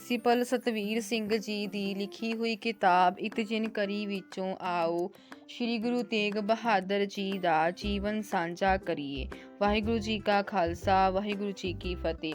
Principal Satveer Singh ji ਦੀ ਲਿਖੀ ਹੋਈ ਕਿਤਾਬ ਇਤਜਿਨ ਕਰੀ ਵਿੱਚੋਂ ਆਓ, ਸ੍ਰੀ ਗੁਰੂ ਤੇਗ ਬਹਾਦਰ ਜੀ ਦਾ ਜੀਵਨ ਸਾਂਝਾ ਕਰੀਏ। ਵਾਹਿਗੁਰੂ ਜੀ ਕਾ ਖਾਲਸਾ, ਵਾਹਿਗੁਰੂ ਜੀ ਕੀ ਫਤਿਹ।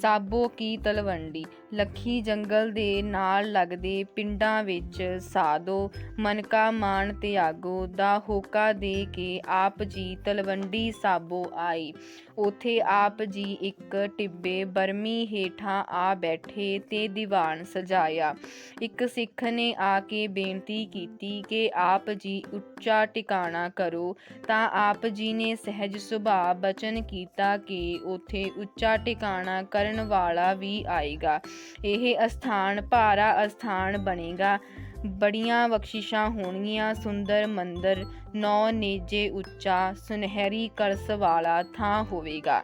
ਸਾਬੋ ਕੀ ਤਲਵੰਡੀ, ਲੱਖੀ ਜੰਗਲ ਦੇ ਨਾਲ ਲੱਗਦੇ ਪਿੰਡਾਂ ਵਿੱਚ ਸਾਧੋ ਮਨਕਾ ਮਾਨ ਤਿਆਗੋ, ਦਾ ਹੋਕਾ ਦੇ ਕੇ ਆਪ ਜੀ ਤਲਵੰਡੀ ਸਾਬੋ ਆਏ ਉਥੇ ਆਪ ਜੀ ਇੱਕ ਟਿੱਬੇ ਬਰਮੀ ਹੇਠਾਂ ਆ ਬੈਠੇ ਤੇ ਦੀਵਾਨ ਸਜਾਇਆ। ਇੱਕ ਸਿੱਖ ਨੇ ਆ ਕੇ ਬੇਨਤੀ ਕੀਤੀ ਕਿ ਆਪ ਜੀ ਉੱਚਾ ਟਿਕਾਣਾ ਕਰੋ, ਤਾਂ ਆਪ ਜੀ ਨੇ ਸਹਿਜ ਸੁਭਾਅ ਬਚਨ ਕੀਤਾ ਕਿ ਉਥੇ ਉੱਚਾ ਟਿਕਾਣਾ ਕਰਨ ਵਾਲਾ ਵੀ ਆਏਗਾ। ਇਹ ਅਸਥਾਨ ਭਾਰਾ ਅਸਥਾਨ ਬਣੇਗਾ। ਬੜੀਆਂ ਬਖਸ਼ਿਸ਼ਾਂ ਹੋਣਗੀਆਂ। ਸੁੰਦਰ ਮੰਦਰ, ਨੌ ਨੇਜੇ ਉੱਚਾ, ਸੁਨਹਿਰੀ ਕਲਸ ਵਾਲਾ ਥਾਂ ਹੋਵੇਗਾ।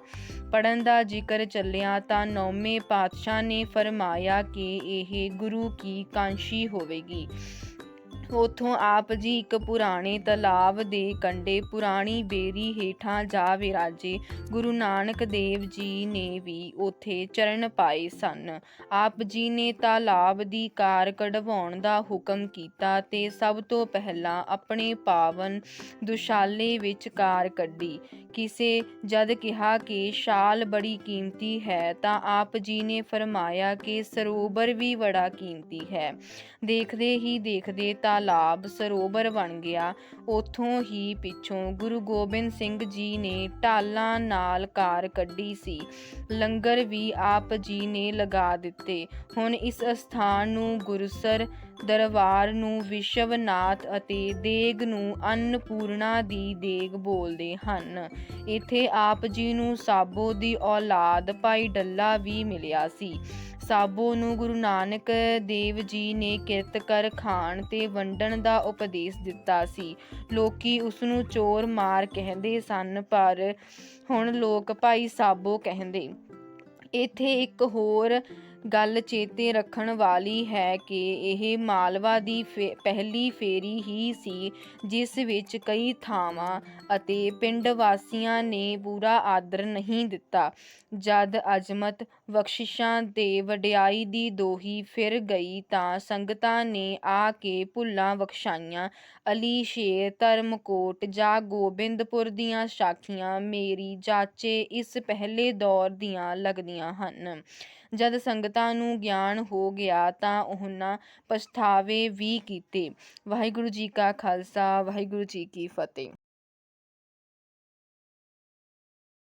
ਪੜਨ ਦਾ ਜ਼ਿਕਰ ਚੱਲਿਆ ਤਾਂ ਨੌਵੇਂ ਪਾਤਸ਼ਾਹ ਨੇ ਫਰਮਾਇਆ ਕਿ ਇਹ ਗੁਰੂ ਕੀ ਕਾਂਸ਼ੀ ਹੋਵੇਗੀ। ਉਥੋਂ ਆਪ ਜੀ ਇੱਕ ਪੁਰਾਣੇ ਤਲਾਬ ਦੇ ਕੰਢੇ ਪੁਰਾਣੀ ਬੇਰੀ ਹੇਠਾਂ ਜਾ ਵਿਰਾਜੇ ਗੁਰੂ ਨਾਨਕ ਦੇਵ ਜੀ ਨੇ ਵੀ ਉਥੇ ਚਰਨ ਪਾਏ ਸਨ। ਆਪ ਜੀ ਨੇ ਤਾਲਾਬ ਦੀ ਕਾਰ ਕਢਵਾਉਣ ਦਾ ਹੁਕਮ ਕੀਤਾ ਤੇ ਸਭ ਤੋਂ ਪਹਿਲਾਂ ਆਪਣੇ ਪਾਵਨ ਦੁਸ਼ਾਲੇ ਵਿੱਚ ਕਾਰ ਕੱਢੀ। ਕਿਸੇ ਜਦ ਕਿਹਾ ਕਿ ਸ਼ਾਲ ਬੜੀ ਕੀਮਤੀ ਹੈ ਤਾਂ ਆਪ ਜੀ ਨੇ ਫਰਮਾਇਆ ਕਿ ਸਰੋਵਰ ਵੀ ਬੜਾ ਕੀਮਤੀ ਹੈ। ਦੇਖਦੇ ਹੀ ਦੇਖਦੇ ਤਾਲਾਬ ਸਰੋਵਰ ਬਣ ਗਿਆ। ਉਥੋਂ ਹੀ ਪਿੱਛੋਂ ਗੁਰੂ ਗੋਬਿੰਦ ਸਿੰਘ ਜੀ ਨੇ ਢਾਲਾਂ ਨਾਲ ਕਾਰ ਕੱਢੀ ਸੀ। ਲੰਗਰ ਵੀ ਆਪ ਜੀ ਨੇ ਲਗਾ ਦਿੱਤੇ। ਹੁਣ ਇਸ ਸਥਾਨ ਨੂੰ ਗੁਰਸਰ ਦਰਬਾਰ ਨੂੰ ਵਿਸ਼ਵਨਾਥ ਅਤੇ ਦੇਗ ਨੂੰ ਅੰਨਪੂਰਣਾ ਦੀ ਦੇਗ ਬੋਲਦੇ ਹਨ। ਇੱਥੇ ਆਪ ਜੀ ਨੂੰ ਸਾਬੋ ਦੀ ਔਲਾਦ ਭਾਈ ਡੱਲਾ ਵੀ ਮਿਲਿਆ ਸੀ। ਸਾਬੋ ਨੂੰ ਗੁਰੂ ਨਾਨਕ ਦੇਵ ਜੀ ਨੇ ਕਿਰਤ ਕਰ ਖਾਣ ਤੇ ਵੰਡਣ ਦਾ ਉਪਦੇਸ਼ ਦਿੱਤਾ ਸੀ। ਲੋਕੀ ਉਸ ਨੂੰ ਚੋਰ ਮਾਰ ਕਹਿੰਦੇ ਸਨ, ਪਰ ਹੁਣ ਲੋਕ ਭਾਈ ਸਾਬੋ ਕਹਿੰਦੇ। ਇੱਥੇ ਇੱਕ ਹੋਰ ਗੱਲ ਚੇਤੇ ਰੱਖਣ ਵਾਲੀ ਹੈ ਕਿ ਇਹ ਮਾਲਵਾ ਦੀ ਫੇ- ਪਹਿਲੀ ਫੇਰੀ ਹੀ ਸੀ, ਜਿਸ ਵਿੱਚ ਕਈ ਥਾਵਾਂ ਅਤੇ ਪਿੰਡ ਵਾਸੀਆਂ ਨੇ ਪੂਰਾ ਆਦਰ ਨਹੀਂ ਦਿੱਤਾ। ਜਦ ਅਜ਼ਮਤ ਬਖਸ਼ਿਸ਼ਾਂ ਤੇ ਵਡਿਆਈ ਦੀ ਦੋਹੀ ਫਿਰ ਗਈ ਤਾਂ ਸੰਗਤਾਂ ਨੇ ਆ ਕੇ ਭੁੱਲਾਂ ਬਖਸ਼ਾਈਆਂ। ਅਲੀ ਸ਼ੇਰ ਧਰਮਕੋਟ ਜਾਂ ਗੋਬਿੰਦਪੁਰ ਦੀਆਂ ਸਾਖੀਆਂ ਮੇਰੀ ਜਾਚੇ ਇਸ ਪਹਿਲੇ ਦੌਰ ਦੀਆਂ ਲੱਗਦੀਆਂ ਹਨ। ਜਦ ਸੰਗਤਾਂ ਨੂੰ ਗਿਆਨ ਹੋ ਗਿਆ ਤਾਂ ਉਹਨਾਂ ਪਛਤਾਵੇ ਵੀ ਕੀਤੇ। ਵਾਹਿਗੁਰੂ ਜੀ ਕਾ ਖਾਲਸਾ, ਵਾਹਿਗੁਰੂ ਜੀ ਕੀ ਫਤਿਹ।